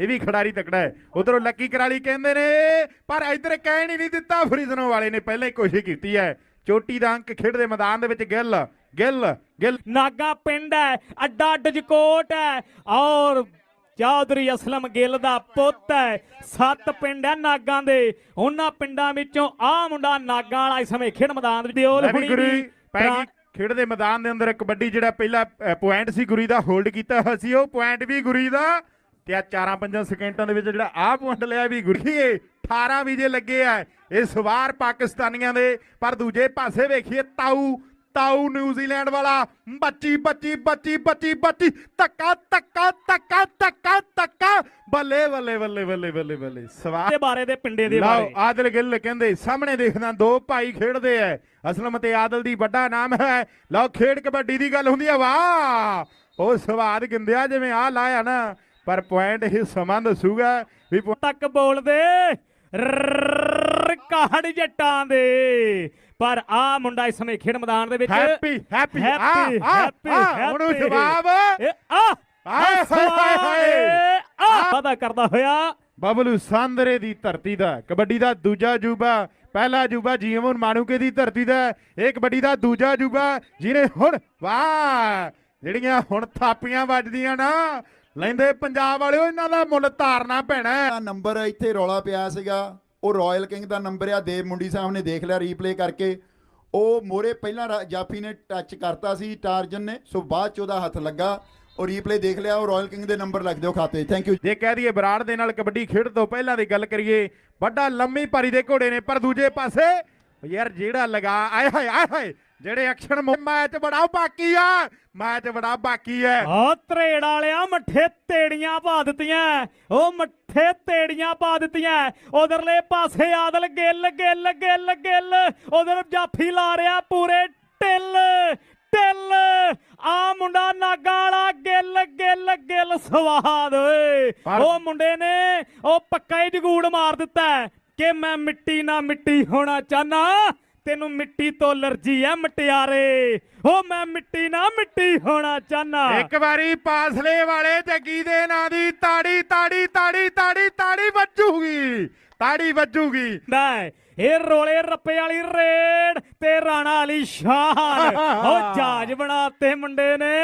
ਇਹ ਵੀ ਖਿਡਾਰੀ ਤਕੜਾ ਹੈ। ਉਧਰੋਂ ਲੱਕੀ ਕਰਾਲੀ ਕਹਿੰਦੇ ਨੇ ਪਰ ਇੱਧਰ ਕਹਿਣ ਹੀ ਨਹੀਂ ਦਿੱਤਾ ਫਰੀਜ਼ਨੋ ਵਾਲੇ ਨੇ ਪਹਿਲਾਂ ਹੀ ਕੋਸ਼ਿਸ਼ ਕੀਤੀ ਹੈ। ਚੋਟੀ ਦਾ ਅੰਕ ਖੇਡਦੇ ਮੈਦਾਨ ਦੇ ਵਿੱਚ ਗਿੱਲ ਗਿੱਲ ਗਿੱਲ। ਨਾਗਾ ਪਿੰਡ ਹੈ ਅੱਡਾ ਡਜਕੋਟ ਹੈ ਔਰ ਚੌਧਰੀ ਅਸਲਮ ਗਿੱਲ ਦਾ ਪੁੱਤ ਹੈ। ਸੱਤ ਪਿੰਡ ਹੈ ਨਾਗਾਂ ਦੇ। ਉਹਨਾਂ ਪਿੰਡਾਂ ਵਿੱਚੋਂ ਆਹ ਮੁੰਡਾ ਨਾਗਾਂ ਵਾਲਾ ਇਸ ਸਮੇਂ ਖੇਡ ਮੈਦਾਨ ਵਿੱਚ ਦਿਓਲ ਹੁਣੀ ਪੈ ਗਈ ਖੇਡਦੇ ਮੈਦਾਨ ਦੇ ਅੰਦਰ ਕਬੱਡੀ ਜਿਹੜਾ ਪਹਿਲਾ ਪੁਆਇੰਟ ਸੀ ਗੁਰੀ ਦਾ ਹੋਲਡ ਕੀਤਾ ਹੋਇਆ ਸੀ ਉਹ ਪੁਆਇੰਟ ਵੀ ਗੁਰੀ ਦਾ। ਤੇ ਆ 4-5 ਸਕਿੰਟਾਂ ਦੇ ਵਿੱਚ ਜਿਹੜਾ ਆ ਪੁਆਇੰਟ ਲਿਆ ਵੀ ਗੁਰੀਏ 18 ਵੀ ਜੇ ਲੱਗੇ ਆ ਇਸ ਵਾਰ ਪਾਕਿਸਤਾਨੀਆਂ ਦੇ ਪਰ ਦੂਜੇ ਪਾਸੇ ਵੇਖੀਏ ਤਾਊ ਤਾਊ ਨਿਊਜ਼ੀਲੈਂਡ ਵਾਲਾ ਬੱਚੀ ਬੱਚੀ ਬੱਚੀ ਬੱਚੀ ਬੱਚੀ ਤੱਕਾ ਤੱਕਾ ਤੱਕਾ ਤੱਕਾ ਤੱਕਾ ਬੱਲੇ ਬੱਲੇ ਬੱਲੇ ਬੱਲੇ ਬੱਲੇ ਬੱਲੇ ਸਵਾਰ। ਦੇ ਬਾਰੇ ਦੇ ਪਿੰਡੇ ਦੇ ਲਓ ਬਾਰੇ। ਆਦਲ ਗਿੱਲ ਕਹਿੰਦੇ ਸਾਹਮਣੇ ਦੇਖਦਾ ਦੋ ਭਾਈ ਖੇਡਦੇ ਐ ਅਸਲਮ ਤੇ ਆਦਲ ਦੀ ਵੱਡਾ ਨਾਮ ਹੈ। ਲਓ ਖੇਡ ਕਬੱਡੀ ਦੀ ਗੱਲ ਹੁੰਦੀ ਆ ਵਾਹ! ਉਹ ਸਵਾਦ ਗਿੰਦਿਆ ਜਿਵੇਂ ਆ ਲਾਇਆ ਨਾ ਪਰ ਪੁਆਇੰਟ ਇਹ ਸਮਾਂ ਦੱਸੂਗਾ ਵੀ ਤੱਕ ਬੋਲਦੇ ਕਾਹੜ ਜੱਟਾਂ ਦੇ। ਪਰ ਆ ਮੁੰਡਾ ਇਸ ਸਮੇਂ ਖੇਡ ਮੈਦਾਨ ਦੇ ਵਿੱਚ। ਹੈਪੀ ਹੈਪੀ ਆ ਹੈਪੀ ਹੈਪੀ ਹੁਣ। ਜਵਾਬ। ਆ ਹਾਏ ਹਾਏ ਹਾਏ। ਆ ਪਤਾ ਕਰਦਾ ਹੋਇਆ। ਬਬਲੂ ਸਾਂਦਰੇ ਦੀ ਧਰਤੀ ਦਾ ਕਬੱਡੀ ਦਾ ਦੂਜਾ ਜੂਬਾ ਪਹਿਲਾ ਜੂਬਾ ਜੀਵਨ ਮਾਨੂਕੇ ਦੀ ਧਰਤੀ ਦਾ ਇਹ ਕਬੱਡੀ ਦਾ ਦੂਜਾ ਜੂਬਾ ਜਿਹਨੇ ਹੁਣ ਵਾਹ ਜਿਹੜੀਆਂ ਹੁਣ ਥਾਪੀਆਂ ਵੱਜਦੀਆਂ ਨਾ ਲੈਂਦੇ ਪੰਜਾਬ ਵਾਲਿਓ ਇਹਨਾਂ ਦਾ ਮੁੱਲ ਤਾਰਨਾ ਪੈਣਾ ਹੈ। ਨੰਬਰ ਇੱਥੇ ਰੌਲਾ ਪਿਆ ਸੀਗਾ। ਉਹ ਰਾਇਲ ਕਿੰਗ ਦਾ ਨੰਬਰ ਆ ਦੇਵ ਮੁੰਡੀ ਸਾਹਿਬ ਨੇ ਦੇਖ ਲਿਆ ਰੀਪਲੇ ਕਰਕੇ। ਉਹ ਮੋਰੇ ਪਹਿਲਾਂ ਰਾ- ਜਾਫੀ ਨੇ ਟੱਚ ਕਰਤਾ ਸੀ ਟਾਰਜਨ ਨੇ ਸੋ ਬਾਅਦ ਚ ਉਹਦਾ ਹੱਥ ਲੱਗਾ। ਉਹ ਰੀਪਲੇ ਦੇਖ ਲਿਆ ਉਹ ਰਾਇਲ ਕਿੰਗ ਦੇ ਨੰਬਰ ਲਿਖ ਦਿਓ ਖਾਤੇ ਥੈਂਕ ਯੂ ਜੇ ਕਹਿ ਦਈਏ ਬਰਾੜ ਦੇ ਨਾਲ ਕਬੱਡੀ ਖੇਡ ਤੋਂ ਪਹਿਲਾਂ ਦੀ ਗੱਲ ਕਰੀਏ ਵੱਡਾ ਲੰਮੀ ਪਾਰੀ ਦੇ ਘੋੜੇ ਨੇ ਪਰ ਦੂਜੇ ਪਾਸੇ ਯਾਰ ਜਿਹੜਾ ਲਗਾ ਆਏ ਹਾਏ ਆਏ ਹਾਏ ਜਿਹੜੇ ਐਕਸ਼ਨ ਮੈਚ ਬੜਾ ਬਾਕੀ ਆ ਮੈਚ ਬੜਾ ਬਾਕੀ ਹੈ ਆ ਤਰੇੜ ਵਾਲਿਆ ਮੱਠੇ ਤੇੜੀਆਂ ਪਾ ਦਿੱਤੀਆਂ ਉਹ ਮੱਠੇ ਤੇੜੀਆਂ ਪਾ ਦਿੱਤੀਆਂ ਉਧਰਲੇ ਪਾਸੇ ਆਦਲ ਗਿੱਲ ਗਿੱਲ ਗਿੱਲ ਗਿੱਲ ਉਧਰ ਜਾਫੀ ਲਾ ਰਿਆ ਪੂਰੇ ਟਿੱਲ ਟਿੱਲ ਆ ਮੁੰਡਾ ਨਾਗਾ ਵਾਲਾ ਗਿੱਲ ਗਿੱਲ ਗਿੱਲ ਸਵਾਦ ਓਏ। ਉਹ ਮੁੰਡੇ ਨੇ ਉਹ ਪੱਕਾ ਹੀ ਜਗੂੜ ਮਾਰ ਦਿੱਤਾ ਕਿ ਮੈਂ ਮਿੱਟੀ ਨਾ ਮਿੱਟੀ ਹੋਣਾ ਚਾਹਨਾ ਤੈਨੂੰ ਮਿੱਟੀ ਤੋਂ ਅਲਰਜੀ ਹੈ ਮਟਿਆਰੇ। ਉਹ ਮੈਂ ਮਿੱਟੀ ਨਾ ਮਿੱਟੀ ਹੋਣਾ ਚਾਹਨਾ। ਇੱਕ ਵਾਰੀ ਪਾਸਲੇ ਵਾਲੇ ਜੱਗੀ ਦੇ ਨਾਂ ਦੀ ਤਾੜੀ ਤਾੜੀ ਤਾੜੀ ਤਾੜੀ ਤਾੜੀ ਵੱਜੂਗੀ ਤਾੜੀ ਵੱਜੂਗੀ। ਦਾ ਇਹ ਰੋਲੇ ਰੱਪੇ ਵਾਲੀ ਰੇਡ ਤੇ ਰਾਣਾ ਵਾਲੀ ਸ਼ਾਨ। ਉਹ ਜਹਾਜ਼ ਬਣਾਤੇ ਮੁੰਡੇ ਨੇ।